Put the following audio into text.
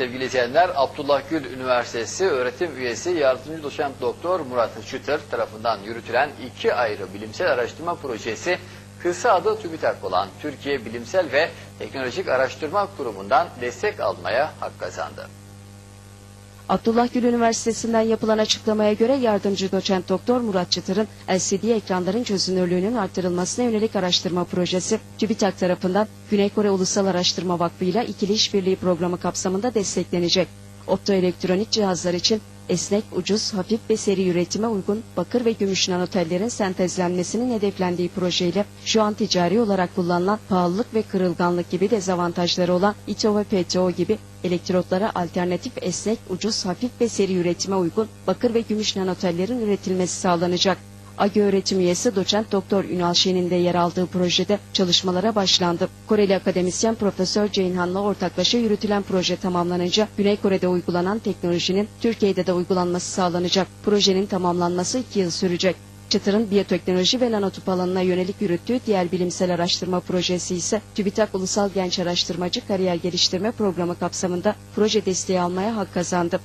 Sevgili izleyenler, Abdullah Gül Üniversitesi öğretim üyesi yardımcı doçent doktor Murat Çıtır tarafından yürütülen iki ayrı bilimsel araştırma projesi kısa adı TÜBİTAK olan Türkiye Bilimsel ve Teknolojik Araştırma Kurumu'ndan destek almaya hak kazandı. Abdullah Gül Üniversitesi'nden yapılan açıklamaya göre yardımcı doçent doktor Murat Çıtır'ın LCD ekranların çözünürlüğünün arttırılmasına yönelik araştırma projesi TÜBİTAK tarafından Güney Kore Ulusal Araştırma Vakfı ile ikili işbirliği programı kapsamında desteklenecek. Optoelektronik cihazlar için esnek, ucuz, hafif ve seri üretime uygun bakır ve gümüş nanotellerin sentezlenmesinin hedeflendiği projeyle şu an ticari olarak kullanılan pahalılık ve kırılganlık gibi dezavantajları olan İTO ve PTO gibi elektrotlara alternatif esnek, ucuz, hafif ve seri üretime uygun bakır ve gümüş nanotellerin üretilmesi sağlanacak. AGE öğretim üyesi doçent doktor Ünal Şen'in de yer aldığı projede çalışmalara başlandı. Koreli akademisyen Profesör Ceyhan'la ortaklaşa yürütülen proje tamamlanınca Güney Kore'de uygulanan teknolojinin Türkiye'de de uygulanması sağlanacak. Projenin tamamlanması iki yıl sürecek. Çıtır'ın biyoteknoloji ve nanotüp alanına yönelik yürüttüğü diğer bilimsel araştırma projesi ise TÜBİTAK Ulusal Genç Araştırmacı Kariyer Geliştirme Programı kapsamında proje desteği almaya hak kazandı.